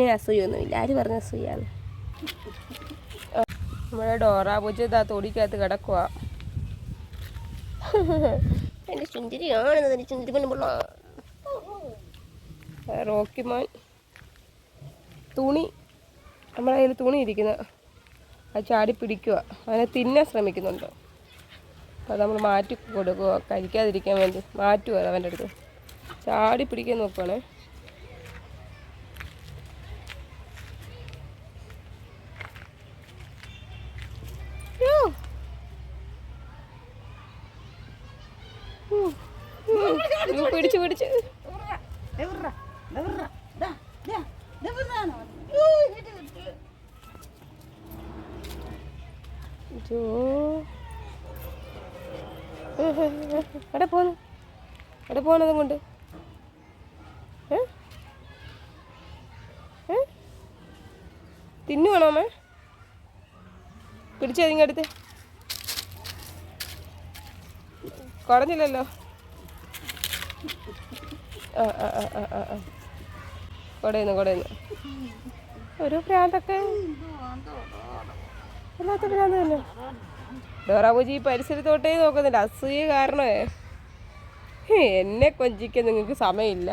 കുഞ്ഞിന് അസൂയൊന്നുമില്ല. ആര് പറഞ്ഞ അസൂയാണ്? നമ്മുടെ ഡോറാ പൂച്ച ഇതാ തോടിക്കകത്ത് കിടക്കുക എന്റെ ചുന്തിരിയാണെന്ന് എന്റെ ചുന്തിരി പെണ്ണുപിള്ള റോക്കിമോൻ തുണി. നമ്മുടെ കയ്യിൽ തുണി ഇരിക്കുന്നത് ആ ചാടി പിടിക്കുക അതിനെ തിന്നാൻ ശ്രമിക്കുന്നുണ്ട്. അപ്പോൾ നമ്മൾ മാറ്റി കൊടുക്കുക കഴിക്കാതിരിക്കാൻ വേണ്ടി മാറ്റുക അവന്റെ അടുത്ത്. ചാടി പിടിക്കാൻ നോക്കുവാണേ. എവിടെ പോണതും കൊണ്ട്? തിന്നുവാണോ അമ്മ? പിടിച്ചോ ഇങ്ങ അടുത്ത് ആ കുടയുന്നു കുടയുന്നു. ഒരു ഭ്രാന്തൊക്കെ അല്ലാത്ത തന്നെ ഡോറാബൂജി ഈ പരിസരത്തോട്ടേ നോക്കുന്നില്ല. അസൂയ കാരണമേ. എന്നെ കൊഞ്ചിക്കാൻ നിങ്ങൾക്ക് സമയമില്ല.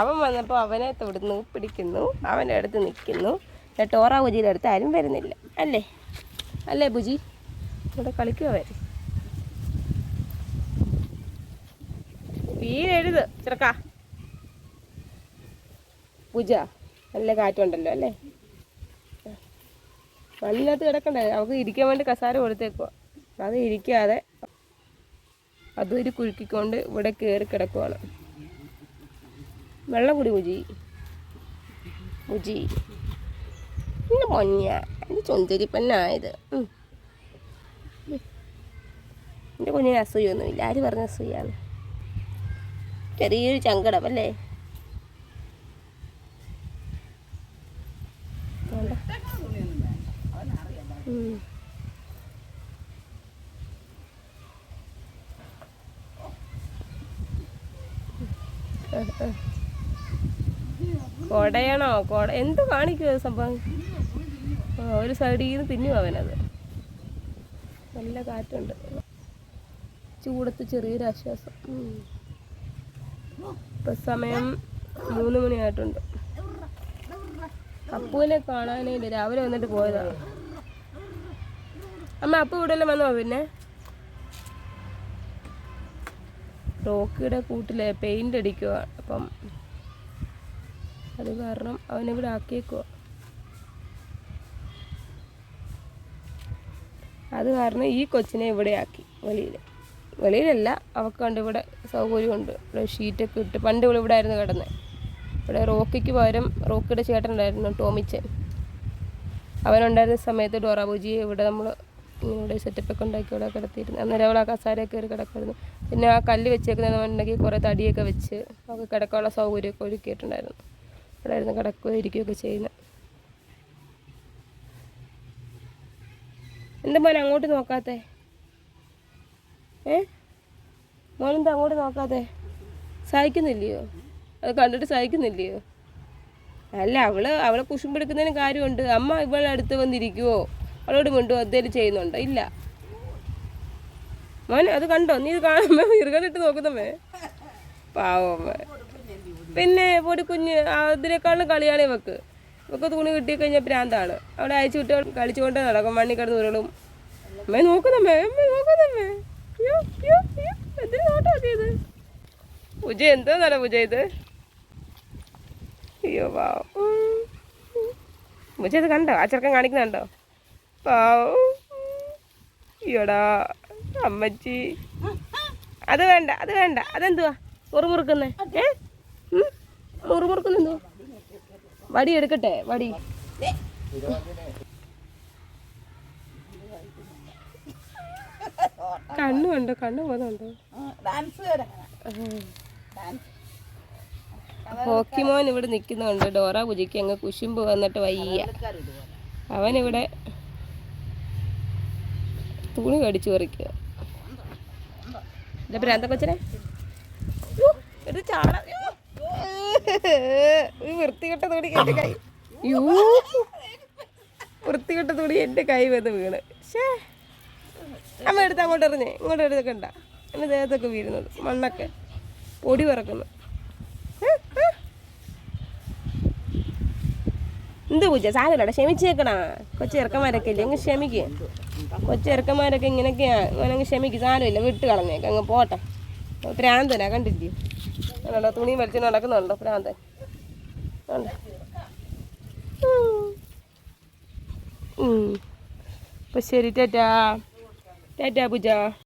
അവൻ വന്നപ്പോൾ അവനെ തൊടുന്നു പിടിക്കുന്നു അവന്റെ അടുത്ത് നിൽക്കുന്നു. ഡോറാബുജിയുടെ അടുത്ത് ആരും വരുന്നില്ല. അല്ലേ? അല്ലേ ബുജി? ഇവിടെ കളിക്കുക അവൻ വീരെഴുത് ചെറുക്കാ. പൂജ നല്ല കാറ്റുണ്ടല്ലോ അല്ലേ? മണ്ണിനകത്ത് കിടക്കണ്ടേ? അവൾക്ക് ഇരിക്കാൻ വേണ്ടി കസാര കൊടുത്തേക്കുക അത് ഇരിക്കാതെ അതൊരു കുലുക്കിക്കൊണ്ട് ഇവിടെ കയറി കിടക്കുവാണ്. വെള്ളം കുടി മുജി മുജി പിന്നെ മഞ്ഞ. എന്റെ ചുന്തിരിപ്പന്നായത്. എന്റെ കുഞ്ഞിന് അസൂയൊന്നുമില്ല. ആര് പറഞ്ഞ അസൂയാണ്? ചെറിയൊരു ചങ്കടം അല്ലേ. കൊടയണോ? കൊട എന്ത് കാണിക്കുക സംഭവം? ഒരു സൈഡിൽ നിന്ന് തിന്നു അവനത്. നല്ല കാറ്റുണ്ട്. ചൂടത്ത് ചെറിയൊരു ആശ്വാസം. ഇപ്പൊ സമയം മൂന്ന് മണിയായിട്ടുണ്ട്. അപ്പുവിനെ കാണാനില്ല രാവിലെ വന്നിട്ട് പോയതാണ് അമ്മ അപ്പു ഇവിടെ എല്ലാം വന്നോ പിന്നെ? റോക്കിയുടെ കൂട്ടിലെ പെയിന്റ് അടിക്കുക അപ്പം അത് കാരണം അവനിവിടെ ആക്കിയേക്കുക അത് കാരണം ഈ കൊച്ചിനെ ഇവിടെ ആക്കി വെളിയിൽ വെളിയിലല്ല. അവൾക്ക് കണ്ട് ഇവിടെ സൗകര്യമുണ്ട്. ഇവിടെ ഷീറ്റൊക്കെ ഇട്ട് പണ്ട് ഇവിടെ ഇവിടെ ആയിരുന്നു കിടന്നത് ഇവിടെ റോക്കിക്ക് പകരം റോക്കിയുടെ ചേട്ടനുണ്ടായിരുന്നു ടോമിച്ചൻ. അവനുണ്ടായിരുന്ന സമയത്ത് ഡോറാബുജിയെ ഇവിടെ നമ്മൾ ഇവിടെ സെറ്റപ്പൊക്കെ ഉണ്ടാക്കി ഇവിടെ കിടത്തിയിരുന്നു. അന്നേരം അവൾ ആ കസാരയൊക്കെ കയറി കിടക്കായിരുന്നു പിന്നെ ആ കല്ല് വെച്ചേക്കുന്നതെന്നുണ്ടെങ്കിൽ കുറേ തടിയൊക്കെ വെച്ച് അവൾക്ക് കിടക്കാനുള്ള സൗകര്യമൊക്കെ ഒരുക്കിയിട്ടുണ്ടായിരുന്നു. ഇവിടെ ആയിരുന്നു കിടക്കുകയോ ഇരിക്കുകയൊക്കെ ചെയ്യുന്നത് എന്താ അങ്ങോട്ട് നോക്കാത്തെ? ഏ? മോനെന്താ അങ്ങോട്ട് നോക്കാതെ? സഹിക്കുന്നില്ലയോ? അത് കണ്ടിട്ട് സഹിക്കുന്നില്ലയോ? അല്ല അവൾ അവളെ കുശുമ്പെടുക്കുന്നതിന് കാര്യമുണ്ട്. അമ്മ ഇവളെ അടുത്ത് വന്നിരിക്കുവോ? അവളോട് വീണ്ടും എന്തേലും ചെയ്യുന്നുണ്ടോ? ഇല്ല. മോൻ അത് കണ്ടോ? നീ ഇത് കാണുമ്പോ ഇറുകണ്ടിട്ട് നോക്കുന്നമ്മേ പാവമ്മ പിന്നെ പൊടി കുഞ്ഞ് അതിനേക്കാളും കളിയാണ് ഇവക്ക്. ഇവക്ക് തുണി കിട്ടി പ്രാന്താണ്. അവിടെ അയച്ചു വിട്ട് കളിച്ചുകൊണ്ടേ നടക്കും. മണ്ണി ഉരുളും. അമ്മേ നോക്കുന്നമ്മേ അമ്മേ നോക്കുന്നമ്മേ പൂജ എന്തോ നല്ല പൂജ ഇത്. അയ്യോ വാ പൂജ ഇത് കണ്ടോ? ആ ചെറുക്കൻ കാണിക്കുന്നുണ്ടോ അയ്യോടാ അമ്മച്ചി. അത് വേണ്ട അത് വേണ്ട. അതെന്തുവാ? മുറുമുറുക്കുന്നേ. ഏ? ഉം? മുറുമുറുക്കുന്ന എന്തുവാ വടി എടുക്കട്ടെ വടി. കണ്ണുണ്ടോ കണ്ണു പോകുന്നുണ്ടോ ഹോക്കിമോൻ ഇവിടെ നിൽക്കുന്നുണ്ട്. ഡോറ പൂജയ്ക്ക് അങ്ങ് കുശുമ്പ് വന്നിട്ട് വയ്യ. അവനിവിടെ തുണി കടിച്ചു പറിക്കുക. ഇല്ല ഭ്രാന്ത കൊച്ചനെ. ഒരു ചാണ വൃത്തികെട്ട തുണി എന്റെ കൈ യൂ വൃത്തികെട്ട തുണി എന്റെ കൈ വന്ന് വീണ്. ഷേ അമ്മ എടുത്ത് അങ്ങോട്ട് എറിഞ്ഞേ ഇങ്ങോട്ട് എടുക്കണ്ട എന്റെ ദേഹത്തൊക്കെ വീഴുന്നത് മണ്ണൊക്കെ പൊടി പറക്കുന്നു. എന്ത് പൂജ? സാരമില്ലടാ ക്ഷമിച്ചേക്കടാ. കൊച്ചു ചെറുക്കന്മാരൊക്കെ ഇല്ലേ? അങ്ങ് ക്ഷമിക്കുക കൊച്ചു ചെറുക്കന്മാരൊക്കെ ഇങ്ങനെയൊക്കെയാ. അങ്ങ് ക്ഷമിക്കുക സാരമില്ല വിട്ട് കളഞ്ഞേക്ക് അങ്ങ് പോട്ടെ. പ്രാന്തനാ കണ്ടില്ലേ? കണ്ടോ? തുണി വലിച്ച് നടക്കുന്നുണ്ടോ പ്രാന്തൻ കണ്ടോ? ഉം. അപ്പൊ ശരി ടാറ്റാ. ടാറ്റാ പൂജ